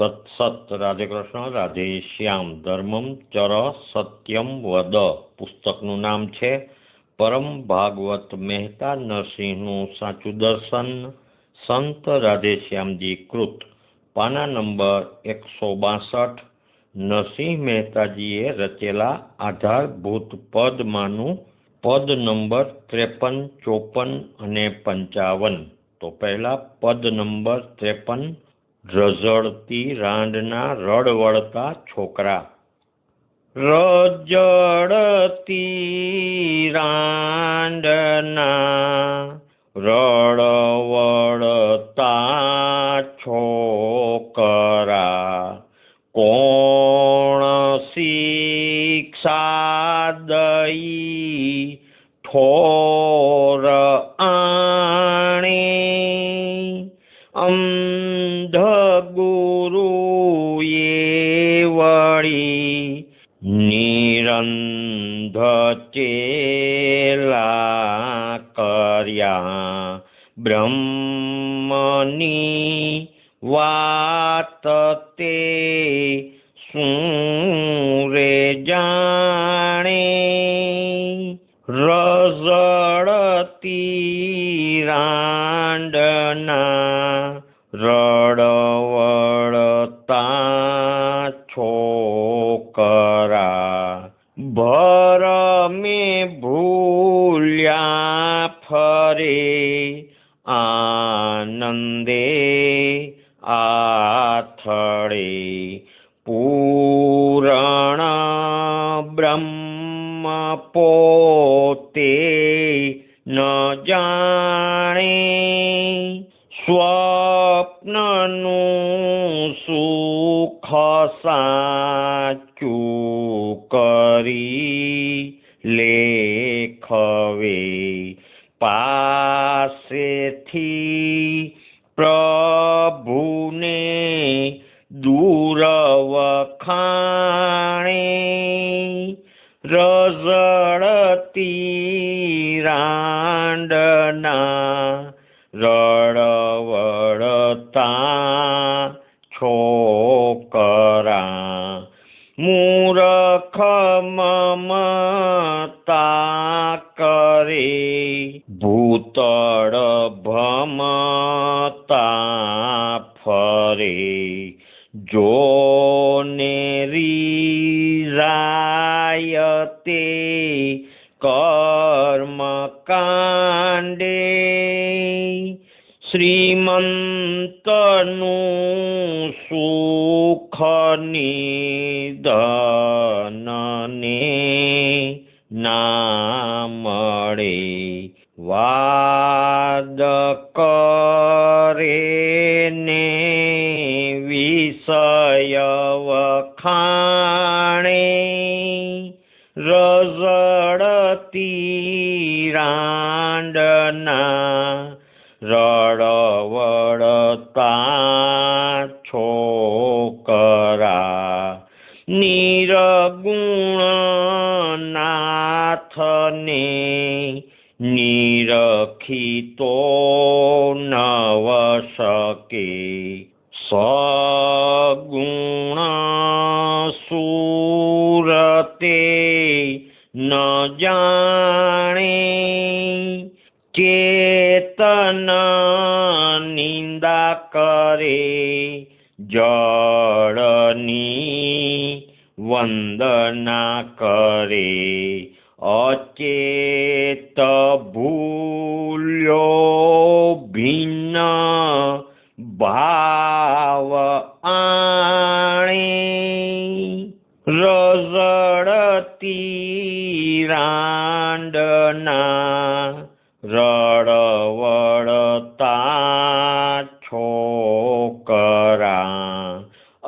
તત્સત રાધેકૃષ્ણ રાધે શ્યામ ધર્મમ ચર સત્યમ વદ પુસ્તકનું નામ છે પરમ ભાગવત મહેતા નરસિંહનું સાચું દર્શન। સંત રાધેશ્યામજી કૃત। પાના નંબર એકસો બાસઠ, નરસિંહ મહેતાજીએ રચેલા આધારભૂત પદમાંનું પદ નંબર ત્રેપન, ચોપન અને પંચાવન। તો પહેલા પદ નંબર ત્રેપન રઝળતી રાંડના રડવડતા છોકરા. રજળતી રાંડના રડવડતા છોકરા. કોણ શિક્ષા દઈ ઠોર નિરંધ ચેલા કર્યા. બ્રહ્મની વાત તે શું જાણે? રઝળતી રાંડના રડવડતા છોકરા ભરમે ભૂલ્યા ફરે આનંદે આથડે પૂરણ બ્રહ્મ પોતે ન જાણે લેખવે પાસેથી પ્રભુને દૂર વખાણે મમતા કરે ભૂતળ ભમતા ફરે જોને ને વિષય વખાણે રઝડતી રાંડના રડવડતા છોકરા નિરગુણ નાથને નિરખી તો সগুণাসুরতে ন জানে চেতন নিন্দা করে জড়নি বন্দনা করে অচেত ভুল্য રઝળતી રાંડના રડવડતા છોકરા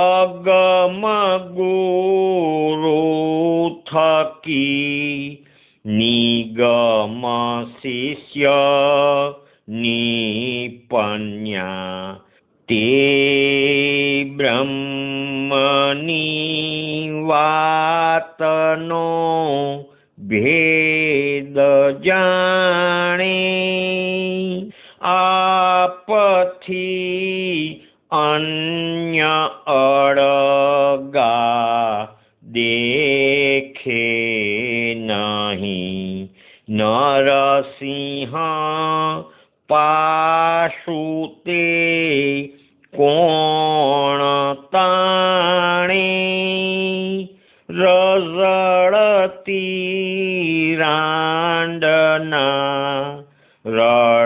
અગમ ગુરુ થકી નિગમ શિષ્ય નિપન્યા તે બ્રહ્મની વાતનો ભેદ જાણે આપથી અન્ય અળગા દેખે નહીં. નરસિંહ પાશુ તે કોણ તાણે રઝળતી રાંડના રળવળતા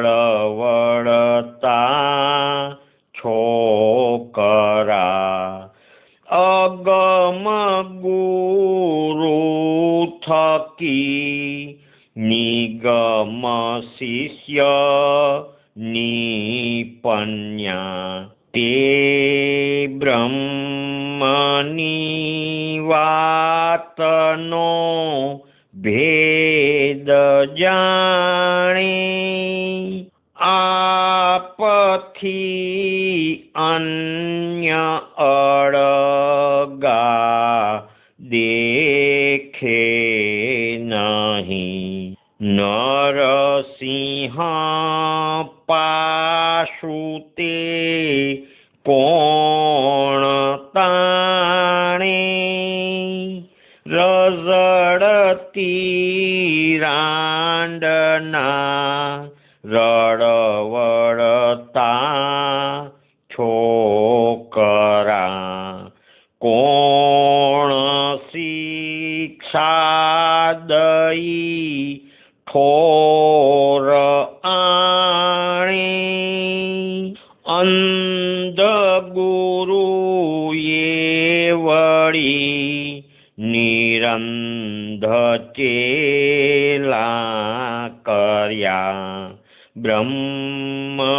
अन्य કોણ શિક્ષા દઈ ઠોર આણે અંધ ગુરુએ વળી નિરંધ ચેલા કર્યા. બ્રહ્મની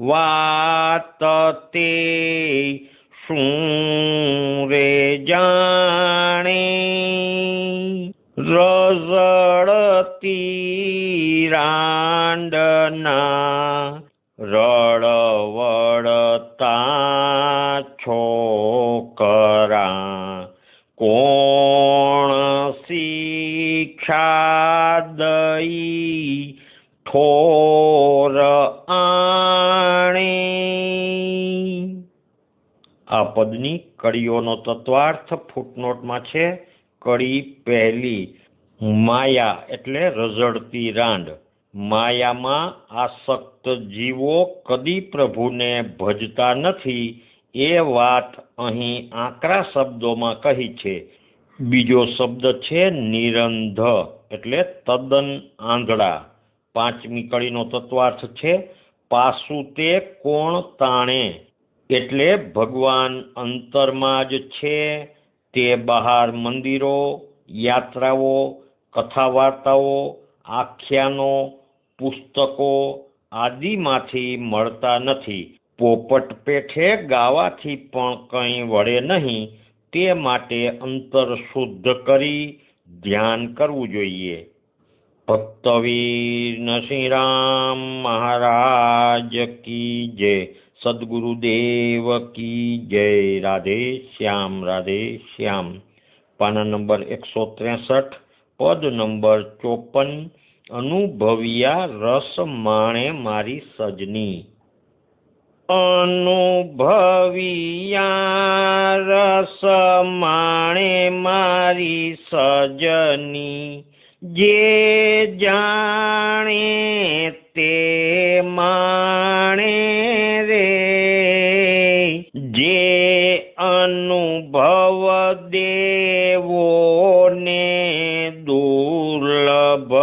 વાત તે રઝળતી રાંડના રળવળતા છોકરા કોણ શિક્ષા દઈ ઠોર આણે? આ પદની કડીઓનો તત્વાર્થ ફૂટનોટમાં છે. કડી પહેલી માયા એટલે રઝળતી રાંડ. માયામાં આસક્ત જીવો કદી પ્રભુને ભજતા નથી. એ વાત અહીં આકરા શબ્દોમાં કહી છે. બીજો શબ્દ છે નિરંધ એટલે તદ્દન આંધળા. પાંચમી કળીનો તત્વાર્થ છે પાસું તે કોણ તાણે. એટલે ભગવાન અંતરમાં જ છે તે બહાર મંદિરો, યાત્રાઓ કથા વાર્તાઓ આખ્યાનો, પુસ્તકો આદિમાંથી મળતા નથી. પોપટ પેઠે ગાવાથી પણ કંઈ વળે નહીં. તે માટે અંતર શુદ્ધ કરી ધ્યાન કરવું જોઈએ. ભક્તવીર નરસિંહ રામ મહારાજ કી જય. સદગુરુદેવ કી જય રાધે શ્યામ રાધે શ્યામ પાના નંબર એકસો ત્રેસઠ પદ નંબર ચોપન અનુભવ્યા રસ માણે મારી સજની અનુભવ્યા રસ માણે મારી સજની જે જાણે તે માણે અનુભવ દેવો ને દુર્લભ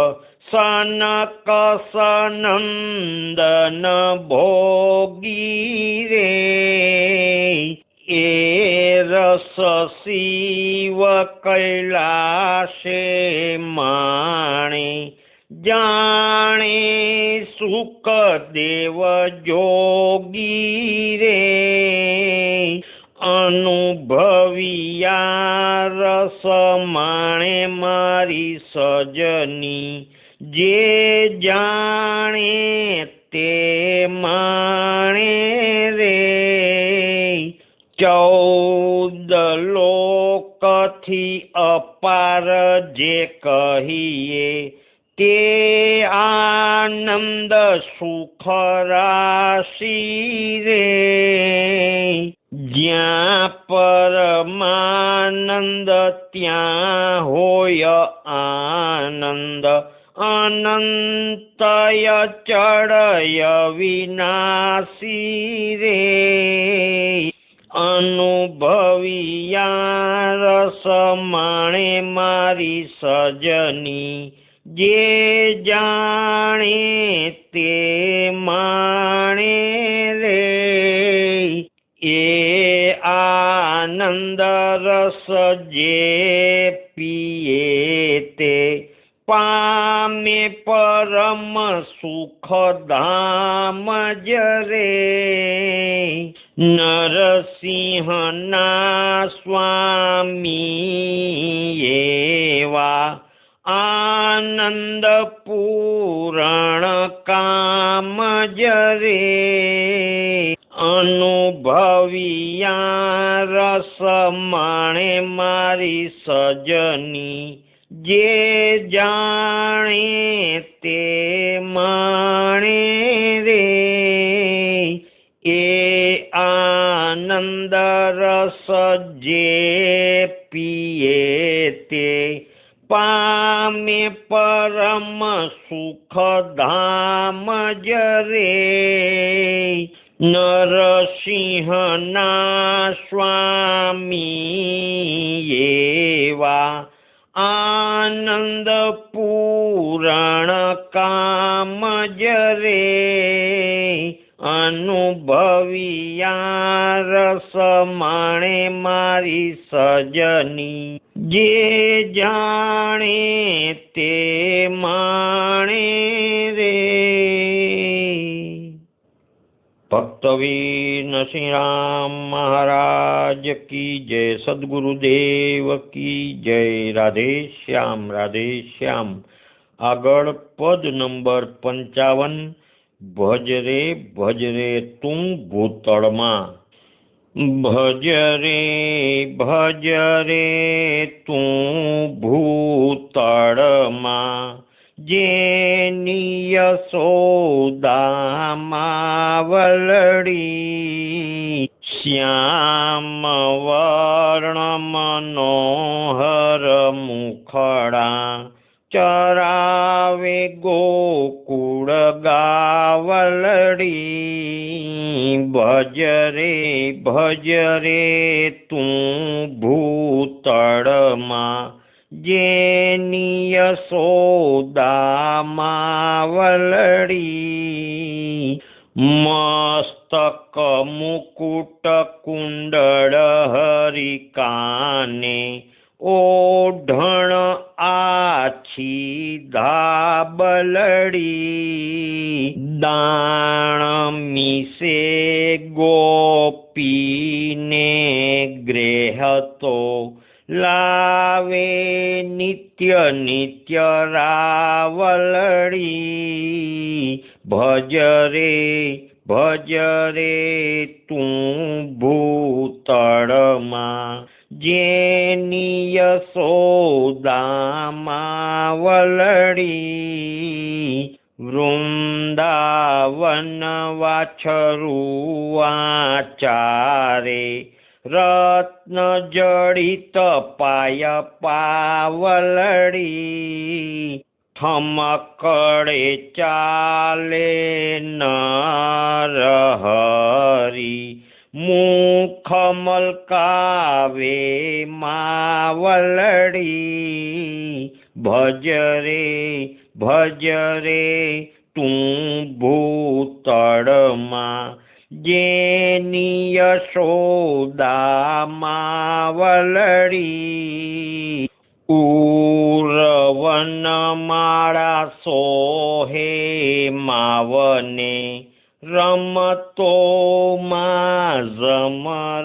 સનક સનંદન ભોગી રે. એ રસ શિવ કૈલાશે માણે જાણે સુખ દેવ જોગી રે. અનુભવ્યા રસ માણે મારી સજની. જે જાણે તે માણે રે. ચૌદ લોકથી અપાર જે કહીએ તે આનંદ સુખ રાશિ રે. જ્યાં પરમાનંદ, ત્યાં હોય આનંદ. અનંતય ચડય વિનાશી રે. અનુભવિયા રસ માણે મારી સજની. જે જાણે તે પરમ સુખ ધામ જ રે. નરસિંહના સ્વામી એવા આનંદ પૂરણ કામ જ અનુભવિયા રસ માણે મારી સજની જે જાણે તે માણે રે, એ આનંદ રસ જે પીએ તે પામે પરમ સુખ ધામ જ રે. નરસિંહના સ્વામી એવા આનંદ પૂરણ કામ જ રે, અનુભવિયા રસ માણે મારી સજની. જે જાણે તે માણે રે. ભક્તવીર નરસિંહરામ મહારાજ કી જય સદગુરુદેવ કી જય રાધે શ્યામ રાધે શ્યામ. આગળ પદ નંબર પંચાવન. ભજ રે ભજ રે તું ભૂતળમાં. ભજ રે તું ભૂતળમાં. જેની યશોદામાં વલડી શ્યામ વર્ણ મનોહર મુખડા ચરાવે ગોકુળ ગાવલડી. ભજ રે ભજ રે તું ભૂતળમાં જેની યશોદામાં વલડી મસ્તક મુકુટ કુંડળ હરિકાને ઓઢણ આછી ધાબલડી દાણ મીસે ગોપીને ગ્રેહતો લાવે નિત્ય નિત્ય રાવલડી ભજ રે ભજ રે તું ભૂતળમાં જેનીય સોદામાં વલડી, વૃંદાવન વાછરુઆ ચારે રત્ન જડિત પાય પાવલડી થમકડે ચાલે નરહરી મુખ મલકાવે માવલડી. ભજરે ભજરે તું ભૂતળમાં જેની યશોદામાં વલડી ઉરવન માળા સોહે માવને રમતો માં રમરાતલડી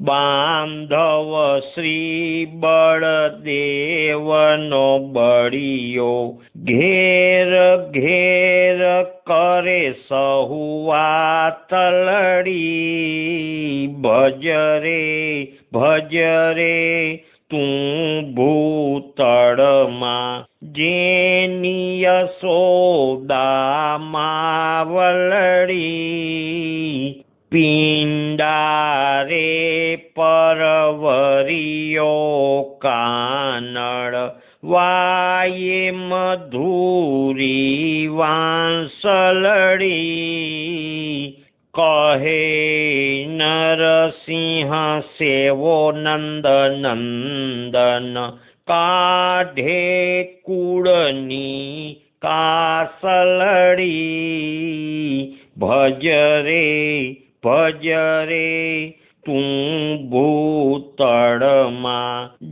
બાંધવ શ્રી બળદેવનો બળિયો ઘેર ઘેર કરે સહુવા તલડી. ભજરે ભજરે, તું ભૂતળમાં જેની યશોદા માવલડી પિંડારે પરવરિયો કાનળ વાયે મધુરી વાંસલડી કહે, નરસિંહ સેવો નંદ નંદન કાઢે કુળની કાસલડી. ભજ રે ભજ રે તું ભૂતળમાં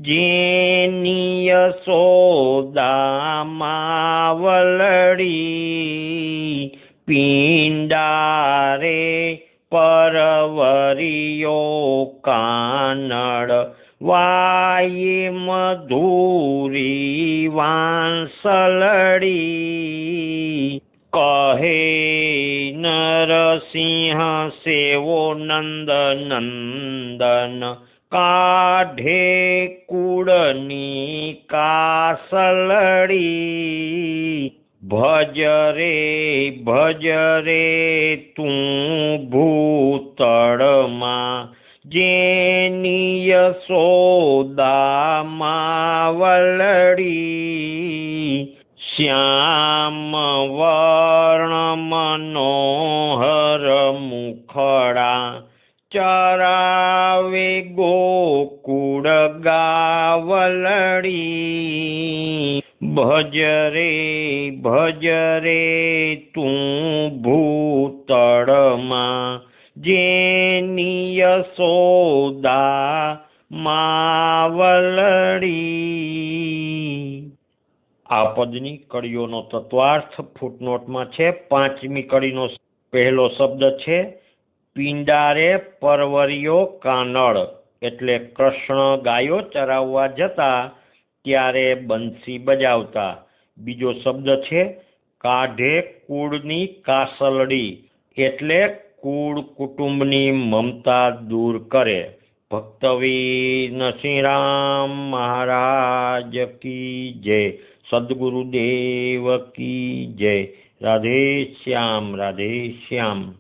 જેનિય યશોદા વલડી પિંડારે પરવરિયો કાનડ વાયે મધુરી વાંસલડી કહે નરસિંહ સેવો નંદ નંદન, કાઢે કુળની કાસલડી, ભજ રે ભજ રે તું ભૂતળમાં, જેની યશોદામાં માવલડી શ્યામ વર્ણ મનોહર મુખડા ચરાવે ગોકુળ ગાવલડી. ભજ ભજરે ભજ તું ભૂતળમાં જેની યશોદા માવલડી. આ પદની કડીઓનો તત્વાર્થ ફૂટનોટમાં છે. પાંચમી કડીનો પહેલો શબ્દ છે, પિંડારે પરવરિયો કાનળ. એટલે કૃષ્ણ ગાયો ચરાવવા જતા ત્યારે બંસી બજાવતા. બીજો શબ્દ છે, કાઢે કુળની કાસલડી. એટલે કુળ કુટુંબની મમતા દૂર કરે. ભક્તવી નરસિંહ રામ મહારાજ કી જય. સદગુરુદેવ કી જય. રાધે શ્યામ રાધે શ્યામ.